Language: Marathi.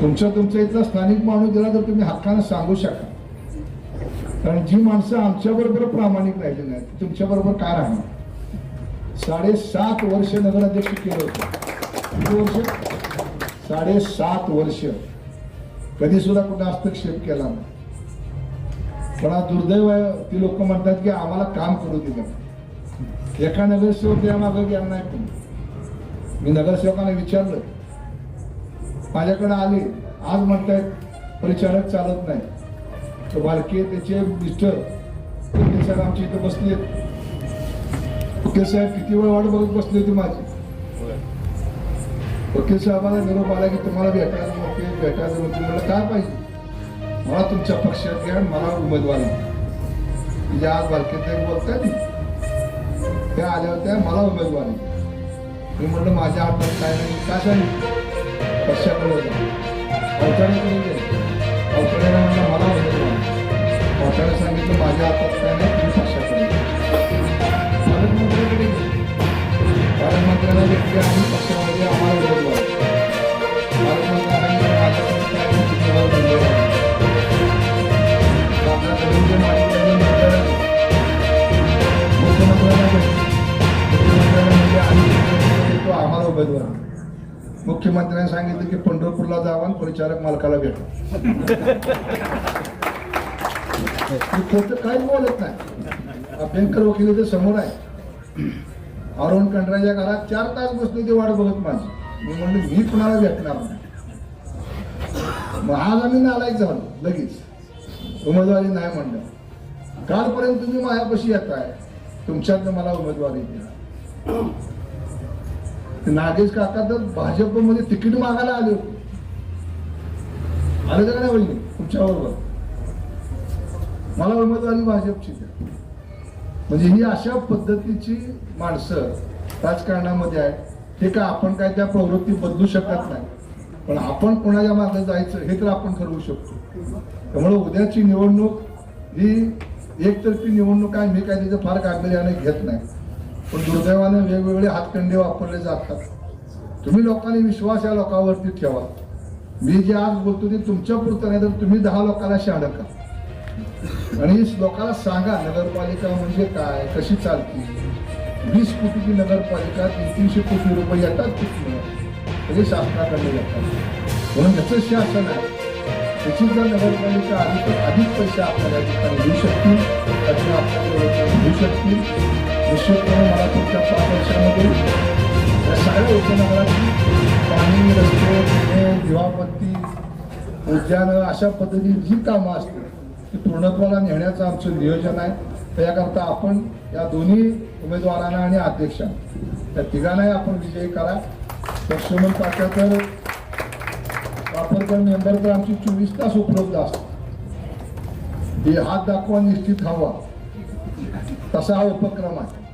तुमचं तुमच्या इथला स्थानिक माणूस दिला तर तुम्ही हक्कानं सांगू शकाल कारण जी माणसं आमच्याबरोबर प्रामाणिक राहिली नाही तुमच्याबरोबर काय राहणार? साडेसात वर्ष नगराध्यक्ष केलं होतं. किती वर्ष? साडेसात वर्ष. कधी सुद्धा कुठं हस्तक्षेप केला नाही. पण हा दुर्दैव आहे ती लोक म्हणतात की आम्हाला काम करू दिलं एका नगरसेवक द्या मागं गेला नाही मी नगरसेवकांना विचारलं माझ्याकडे आले. आज म्हणतायत परिचारक चालत नाही. तर बालके त्याचे मिस्टर ते साहेब आमच्या इथं बसले वकील साहेब किती वेळ वाट बघत बसली होती माझी? वकील साहेबाला निरोप आला की तुम्हाला भेटायला नव्हते भेटायचं नव्हते मला काय पाहिजे? मला तुमच्या पक्षात घ्या मला उमेदवार म्हणजे आज बालकेत बोलताय त्या आल्या होत्या मला उमेदवारी मी म्हणलं माझ्या हातात काय नाही काय सांगितलं पक्षाकडे अवतड्याकडे मला उमेदवारी सांगितलं माझ्या हातात काय नाही तुम्ही पक्षाकडे पालकमंत्र्याकडे व्यक्ती आम्ही पक्षामध्ये आम्हाला उमेदवार पालकमंत्र्यांना मुख्यमंत्र्यांना मुख्यमंत्र्यांना म्हणजे आम्ही आम्हाला उमेदवार मुख्यमंत्र्यांनी सांगितलं की पंढरपूरला जावा आणि परिचारक मालकाला भेटा. मी खोटं काहीच बोलत नाही. अभ्यंकर वकील समोर आहे. अरुण कंडराच्या घरात चार तास बसले ते वाट बघत माझी. मी म्हणलं मी कुणाला भेटणार नाही? मग आज आम्ही नालायक झालो लगेच. उमेदवारी नाही म्हणलं. कालपर्यंत तुम्ही माझ्यापाशी येताय. तुमच्यातनं मला उमेदवारी द्या. नागेश काका तर भाजपमध्ये तिकीट मागायला आले आले का नाही वहिनी? तुमच्याबरोबर मला उमेदवारी भाजपची द्या म्हणजे ही अशा पद्धतीची माणसं राजकारणामध्ये आहेत. हे का आपण काय त्या प्रवृत्ती बदलू शकत नाही. पण आपण कोणाच्या मागे जायचं हे तर आपण ठरवू शकतो. त्यामुळे उद्याची निवडणूक ही एकतर्फी निवडणूक आहे. मी काय त्याचं फार गांभीर्याने घेत नाही. पण दुर्दैवाने वेगवेगळे हातखंडे वापरले जातात. तुम्ही लोकांनी विश्वास या लोकांवरती ठेवा. मी जे आज बोलतो ते तुमच्या पुरतं नाही तर तुम्ही दहा लोकांना शाळा का आणि लोकांना सांगा नगरपालिका म्हणजे काय कशी चालते? वीस कोटीची नगरपालिका तीन तीनशे कोटी रुपये येतात तिथून. म्हणजे शासनाकडे येतात. म्हणून याचं शासन आहे. त्याची जर नगरपालिका अधिक अधिक पैसे आपल्याला ठिकाणी देऊ शकतील त्याचे आपल्याला घेऊ शकतील. निश्चितपणे मला पुढच्या या सगळ्या पाणी रस्ते उद्यानं अशा पद्धतीने जी कामं असतील ती पूर्णत्वाला नेण्याचं आमचं नियोजन आहे. त्याकरता आपण या दोन्ही उमेदवारांना आणि अध्यक्षांना त्या तिघांनाही आपण विजयी करा तर तात्या तर वापरकर मेंबर तर आमची चोवीस तास उपलब्ध असतात हे हात दाखवा निश्चित हवा तसा हा उपक्रम आहे